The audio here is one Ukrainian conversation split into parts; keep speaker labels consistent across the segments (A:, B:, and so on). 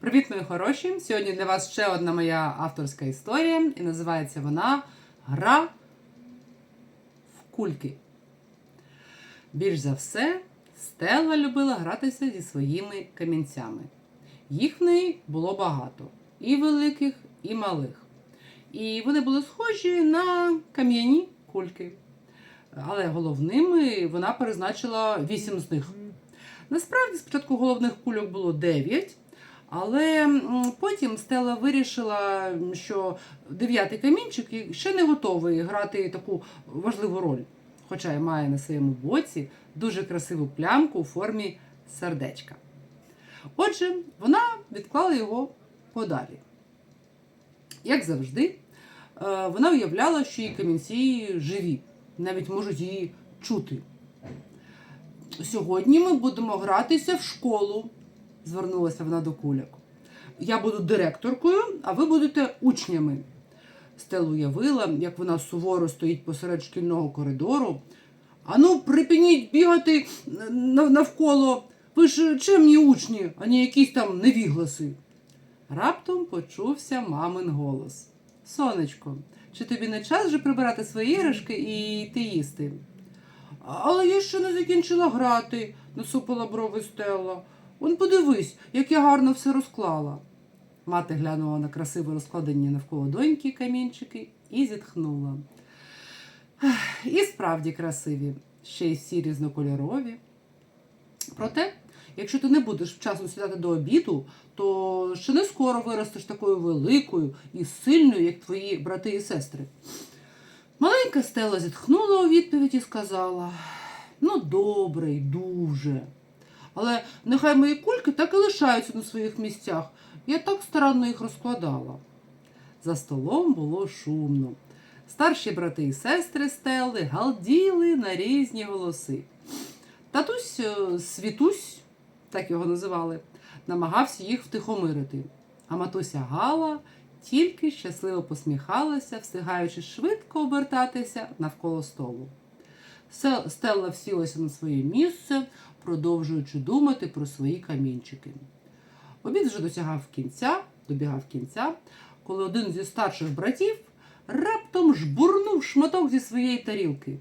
A: Привіт, мої хороші! Сьогодні для вас ще одна моя авторська історія, і називається вона Гра в кульки. Більш за все, Стелла любила гратися зі своїми камінцями. Їх в неї було багато, і великих, і малих. І вони були схожі на кам'яні кульки. Але головними вона призначила вісім з них. Насправді, спочатку головних кульок було 9, але потім Стелла вирішила, що дев'ятий камінчик ще не готовий грати таку важливу роль. Хоча й має на своєму боці дуже красиву плямку у формі сердечка. Отже, вона відклала його подалі. Як завжди, е, вона уявляла, що її камінці живі, навіть можуть її чути. Сьогодні ми будемо гратися в школу, звернулася вона до куляк. Я буду директоркою, а ви будете учнями. Стелла уявила, як вона суворо стоїть посеред шкільного коридору. Ану, припиніть бігати навколо. Ви ж чемні учні, а не якісь там невігласи. Раптом почувся мамин голос. Сонечко, чи тобі не час вже прибирати свої іграшки і йти їсти? Але я ще не закінчила грати, насупила брови Стелла. Он подивись, як я гарно все розклала. Мати глянула на красиво розкладені навколо доньки камінчики і зітхнула. І справді красиві, ще й всі різнокольорові. Проте, якщо ти не будеш вчасно сідати до обіду, то ще не скоро виростеш такою великою і сильною, як твої брати і сестри. Маленька Стелла зітхнула у відповідь і сказала: Ну, добре, дуже. Але нехай мої кульки так і лишаються на своїх місцях. Я так старанно їх розкладала. За столом було шумно. Старші брати і сестри Стелли галділи на різні голоси. Татусь е, Світусь, так його називали, намагався їх втихомирити. А матуся Гала тільки щасливо посміхалася, встигаючи швидко обертатися навколо столу. Стелла всілася на своє місце, продовжуючи думати про свої камінчики. Обід вже досягав кінця, добігав кінця, коли один зі старших братів раптом жбурнув шматок зі своєї тарілки.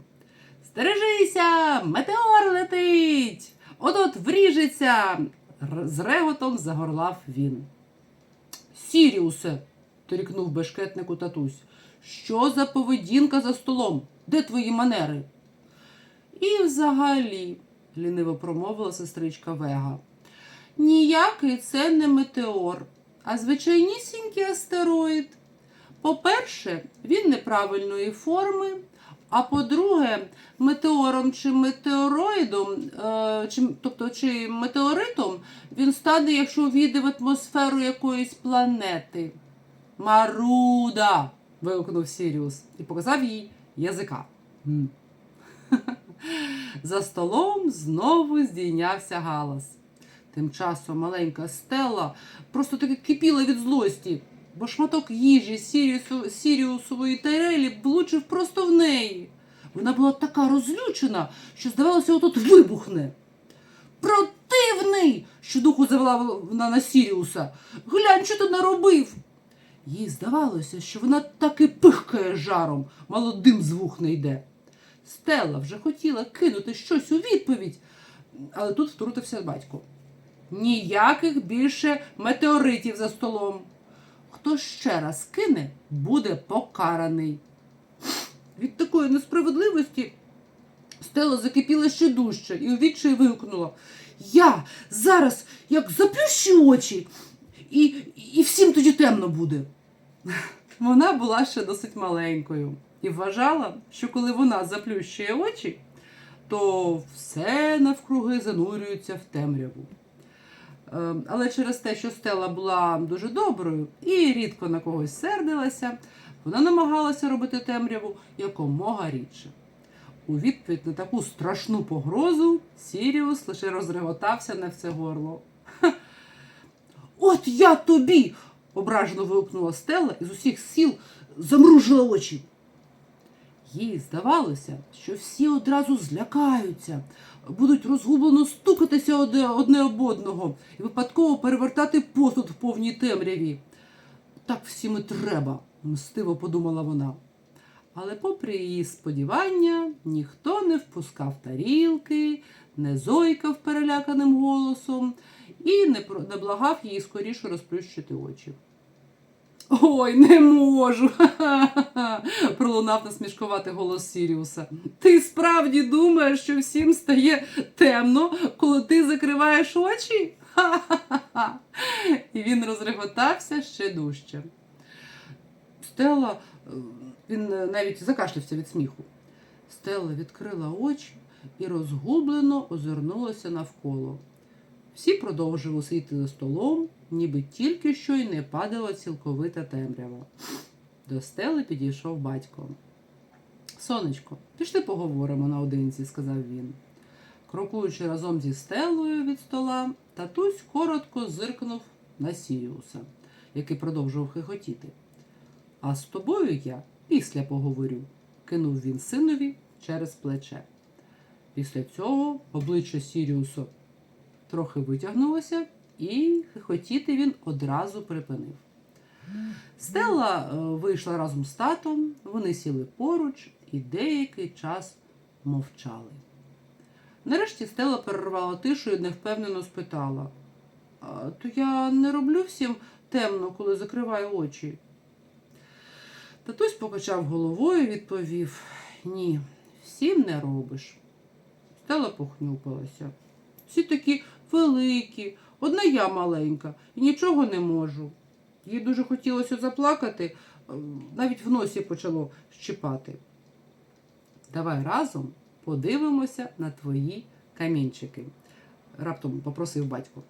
A: Стережися, метеор летить! От-от вріжеться! З реготом загорлав він. Сіріусе, торікнув бешкетнику татусь. Що за поведінка за столом? Де твої манери? І взагалі, ліниво промовила сестричка Вега. Ніякий це не метеор, а звичайнісінький астероїд. По-перше, він неправильної форми. А по-друге, метеором чи метеороїдом, е, чи, тобто чи метеоритом, він стане, якщо увійде в атмосферу якоїсь планети. Маруда. вигукнув Сіріус і показав їй язика. За столом знову здійнявся галас. Тим часом маленька Стелла просто таки кипіла від злості, бо шматок їжі Сіріусу, Сіріусової тарелі влучив просто в неї. Вона була така розлючена, що здавалося, отут вибухне. Противний! що духу завела вона на Сіріуса. Глянь, що ти наробив. Їй здавалося, що вона таки пихкає жаром, мало дим з вух не йде. Стелла вже хотіла кинути щось у відповідь, але тут втрутився батько. Ніяких більше метеоритів за столом. Хто ще раз кине, буде покараний. Від такої несправедливості Стелла закипіла ще дужче і у відчаї вигукнула: Я зараз як заплющу очі, і, і всім тоді темно буде. Вона була ще досить маленькою і вважала, що коли вона заплющує очі, то все навкруги занурюється в темряву. Е, Але через те, що Стелла була дуже доброю і рідко на когось сердилася, вона намагалася робити темряву якомога рідше. У відповідь на таку страшну погрозу Сіріус лише розреготався на все горло. «Ха! От я тобі! ображено вигукнула Стелла і з усіх сіл замружила очі. Їй здавалося, що всі одразу злякаються, будуть розгублено стукатися одне, об одного і випадково перевертати посуд в повній темряві. Так всім і треба, мстиво подумала вона. Але, попри її сподівання, ніхто не впускав тарілки, не зойкав переляканим голосом і не благав її скоріше розплющити очі. Ой, не можу. Пролунав насмішкуватий голос Сіріуса. Ти справді думаєш, що всім стає темно, коли ти закриваєш очі? Ха-ха-ха. І він розреготався ще дужче. Стелла, е, він навіть закашлявся від сміху. Стелла відкрила очі і розгублено озирнулася навколо. Всі продовжували сидіти за столом, ніби тільки що й не падала цілковита темрява. До стели підійшов батько. Сонечко, пішли поговоримо наодинці, сказав він. Крокуючи разом зі стелою від стола, татусь коротко зиркнув на Сіріуса, який продовжував хихотіти. А з тобою я після поговорю, кинув він синові через плече. Після цього обличчя Сіріуса трохи витягнулося, і хихотіти він одразу припинив. Стелла е, вийшла разом з татом, вони сіли поруч і деякий час мовчали. Нарешті Стелла перервала тишу і невпевнено спитала: «А, То я не роблю всім темно, коли закриваю очі. Татусь покачав головою і відповів: Ні, всім не робиш. Стелла похнюпилася. Всі такі великі, одна я маленька і нічого не можу. Їй дуже хотілося заплакати, е, навіть в носі почало щипати. Давай разом подивимося на твої камінчики, раптом попросив батько.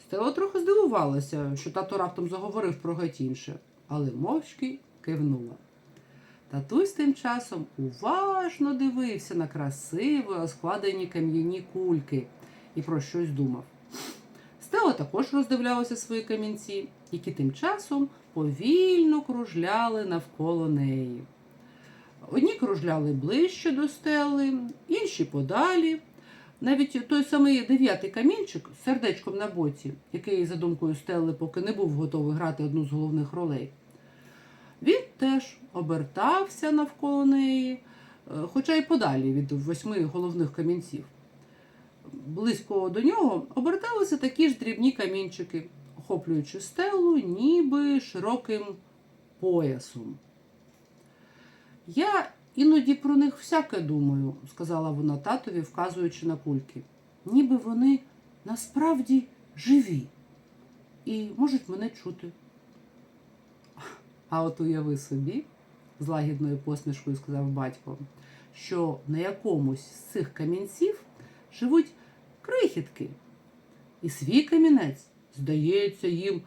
A: Стелла трохи здивувалася, що тато раптом заговорив про геть інше, але мовчки кивнула. Татусь тим часом уважно дивився на красиво складені кам'яні кульки і про щось думав. Стела також роздивлялася свої камінці, які тим часом повільно кружляли навколо неї. Одні кружляли ближче до стели, інші подалі. Навіть той самий дев'ятий камінчик з сердечком на боці, який, за думкою Стелли, поки не був готовий грати одну з головних ролей, він теж обертався навколо неї, е, хоча й подалі від восьми головних камінців. Близько до нього оберталися такі ж дрібні камінчики, охоплюючи стелу ніби широким поясом. Я іноді про них всяке думаю, сказала вона татові, вказуючи на кульки. Ніби вони насправді живі і можуть мене чути. А от уяви собі, з лагідною посмішкою сказав батько, що на якомусь з цих камінців живуть крихітки. І свій камінець здається їм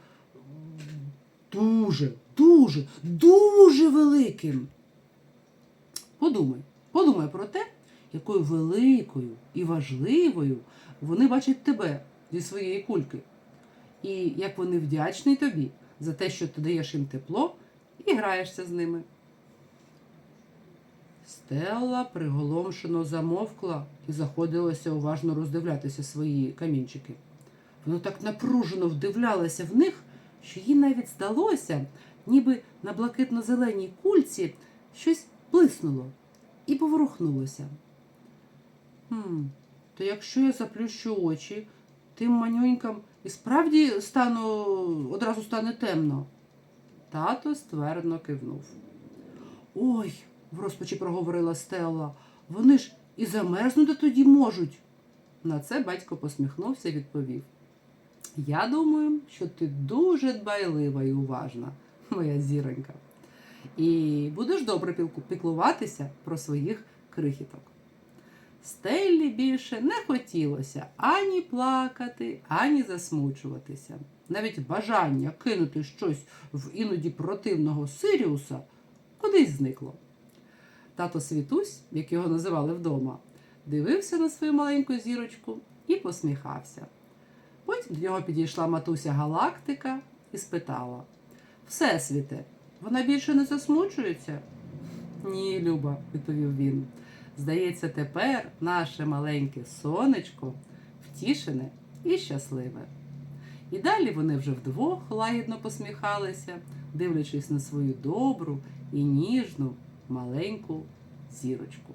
A: дуже, дуже, дуже великим. Подумай, подумай про те, якою великою і важливою вони бачать тебе зі своєї кульки. І як вони вдячні тобі за те, що ти даєш їм тепло і граєшся з ними. Стелла приголомшено замовкла і заходилася уважно роздивлятися свої камінчики. Вона так напружено вдивлялася в них, що їй навіть здалося, ніби на блакитно-зеленій кульці щось блиснуло і поворухнулося. Хм, то якщо я заплющу очі, тим манюнькам і справді стану, одразу стане темно. Тато ствердно кивнув. Ой, в розпачі проговорила Стелла, вони ж і замерзнути тоді можуть. На це батько посміхнувся і відповів. Я думаю, що ти дуже дбайлива і уважна, моя зіронька. І будеш добре піклуватися про своїх крихіток. Стеллі більше не хотілося ані плакати, ані засмучуватися. Навіть бажання кинути щось в іноді противного Сиріуса кудись зникло. Тато Світусь, як його називали вдома, дивився на свою маленьку зірочку і посміхався. Потім до нього підійшла матуся Галактика і спитала: Всесвіте, вона більше не засмучується? Ні, Люба, відповів він. Здається, тепер наше маленьке сонечко втішене і щасливе. І далі вони вже вдвох лагідно посміхалися, дивлячись на свою добру і ніжну маленьку зірочку.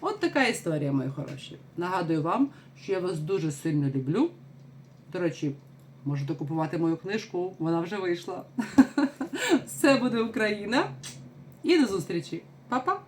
A: От така історія, мої хороші. Нагадую вам, що я вас дуже сильно люблю. До речі, можете купувати мою книжку, вона вже вийшла. Все буде Україна. І до зустрічі. Па-па!